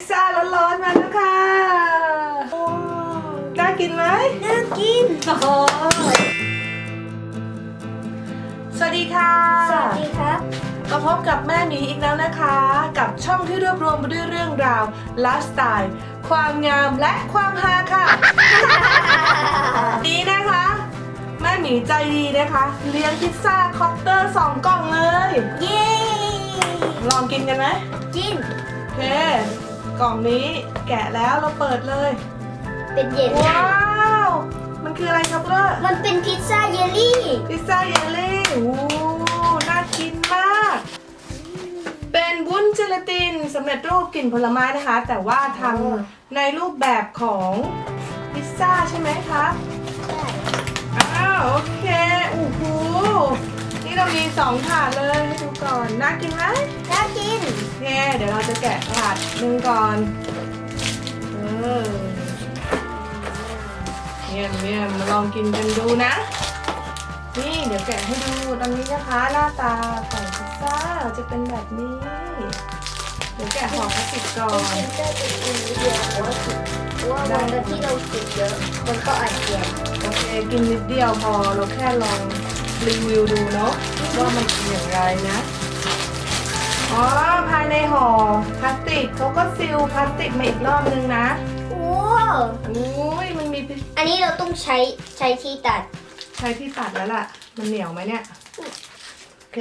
พิซซ่าร้อนๆมาแล้วค่ะน่ากินไหมน่ากิน โอ้โหสวัสดีค่ะสวัสดีครับ มาพบกับแม่หมีอีกแล้วนะคะ กับช่องที่รวบรวมไปด้วยเรื่องราวไลฟ์สไตล์ ความงามและความฮาค่ะ ดีนะคะ แม่หมีใจดีนะคะ เลี้ยงพิซซ่าคอปเตอร์สองกล่องเลย เย้ ลองกินกันไหมกิน โอเค กล่องนี้แกะแล้วเราเปิดเลย เป็นเยลลี่ว้าว มันคืออะไรครับเพื่อมันเป็นพิซซ่าเยลลี่ พิซซ่าเยลลี่โอ้น่ากินมาก เป็นวุ้นเจลาตินสำเร็จรูปกลิ่นผลไม้นะคะ แต่ว่าทำในรูปแบบของพิซซ่าใช่ไหมคะใช่อ้าวโอเคโอ้โหนี่เรามีสองถาดเลยให้ดูก่อน น่ากินไหม น่ากินโอเค เดี๋ยวเราจะแกะถาดหนึ่งก่อน เออเยี่ยมเยี่ยมมาลองกินกันดูนะ นี่เดี๋ยวแกะให้ดูตอนนี้นะคะหน้าตาของพิซซ่าจะเป็นแบบนี้ เดี๋ยวแกะห่อพลาสติกก่อเป็นนพิซซ่าเป็นกินนิดเดียวเพราะว่าเพราะว่าวันละที่เรากินเยอะมันก็อาจเจียนโอเคกินนิดเดียวพอเราแค่ลองรีวิวดูเนาะว่ามันเป็นอย่างไรนะ อ๋อ ภายในห่อพลาสติกเขาก็ซีลพลาสติกมาอีกรอบนึงนะโอ้อุ้ยมันมีพิอันนี้เราต้องใช้ใช้ที่ตัด ใช้ที่ตัดแล้วล่ะ มันเหนียวไหมเนี่ย โอเค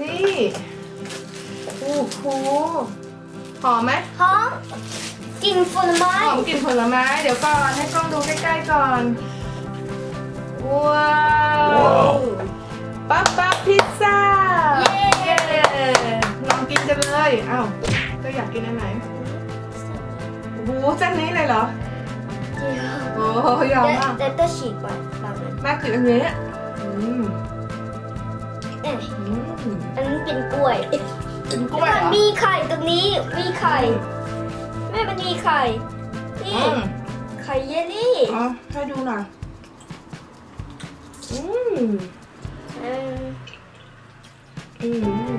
นี่โอ้โหหอมไหมหอมกลิ่นผลไม้หอมกลิ่นผลไม้ เดี๋ยวก่อนให้กล้องดูใกล้ๆก่อน ว้าว ยาวแต่มากแต่ต้องฉีกก่อนบางอันมากคืออันนี้อืมเอ้ยอืมอันนี้เป็นกล้วยเป็นกล้วยเหรอมีไข่ตรงนี้มีไข่แม่มันมีไข่นี่อืม ไข่เยลลี่อ๋อให้ดูหน่อยอืมเอออืม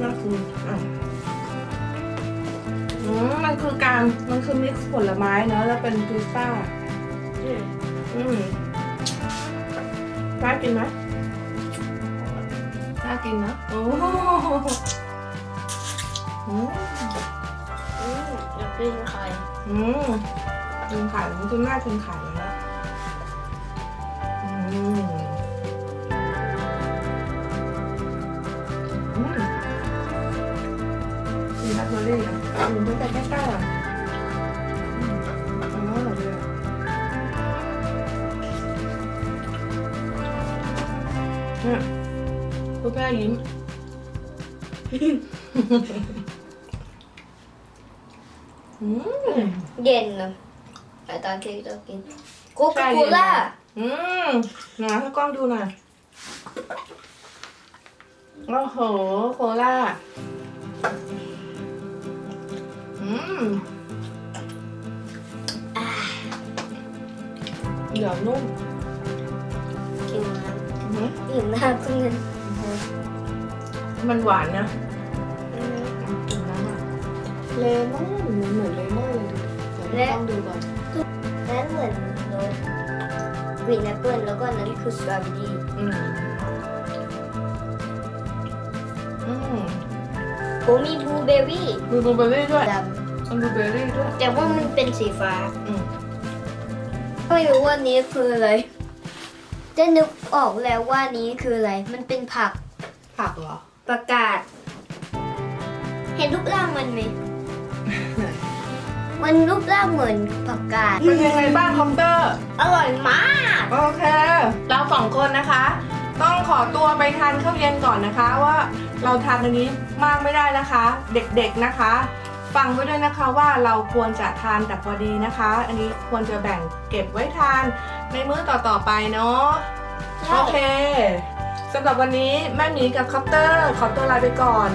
น่าคืออะอื มมันคือการมันคือมิกซ์ผลไม้เนอะแล้วเป็นพิซซ่าอืมอืมน่ากินไหมน่ากินนะโอ้โหอืมอืมอยากกินไข่อืมกินไข่มันคือน่ากินไข่แล้วนะอืม อร์รี่อะอืมต้องไปใกล้ๆอะอืมอ๋ออร่อยเลยอะเนี่ยคุณแม่ยิ้มอืมเย็นนะแต่ตอนที่เรากินโคคาโคล่าอืมนะให้กล้องดูหน่อยโอ้โห โคล่า อืมเดี๋ยวนุ่มกินน้อือหือำกินน้ำขึ้นเงินมันหวานนะอืมกินน้ำอะเลมอนเหมือนเลมอนเลยเดี๋ยวให้กล้องดูก่อนนั่นเหมือนรสกรีนแอปเปิลแล้วก็อันนั้นคือสตรอเบอรี่อืมอืมโอ้มีบลูเบอร์รี่มีบลูเบอร์รี่ด้วยด มันบลูเบอร์รี่ด้วยำแต่ว่ามันเป็นสีฟ้า อืมไม่รู้ว่านี้คืออะไรจะนึกออกแล้วว่านี้คืออะไร มันเป็นผัก ผักเหรอ ประกาศ เห็นรูปร่างมันไหม มันรูปร่างเหมือนผักกาด เป็นยังไงบ้างคอมเตอร์ อร่อยมาก โอเค เราสองคนนะคะ ต้องขอตัวไปทานข้าวเย็นก่อนนะคะ ว่าเราทานอันนี้มากไม่ได้นะคะ เด็กๆนะคะ ฟังไว้ด้วยนะคะว่าเราควรจะทานแต่พอดีนะคะ อันนี้ควรจะแบ่งเก็บไว้ทานในมื้อต่อๆไปเนาะโอเคสำหรับวันนี้แม่หมีกับคอปเตอร์ขอตัวลาไปก่อน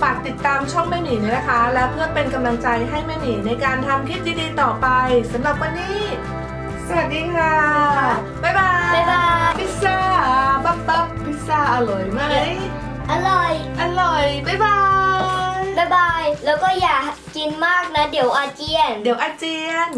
ฝากติดตามช่องแม่หมีด้วยนะคะ และเพื่อเป็นกำลังใจให้แม่หมีในการทำคลิปดีๆต่อไปสำหรับวันนี้ สวัสดีค่ะ บ๊ายบายบ๊ายบายพิซซ่าปั๊บปั๊บพิซซ่าอร่อยไหมอร่อย อร่อย บ๊ายบายบ๊ายายบาย แล้วก็อย่ากินมากนะ เดี๋ยวอาเจียน เดี๋ยวอาเจียน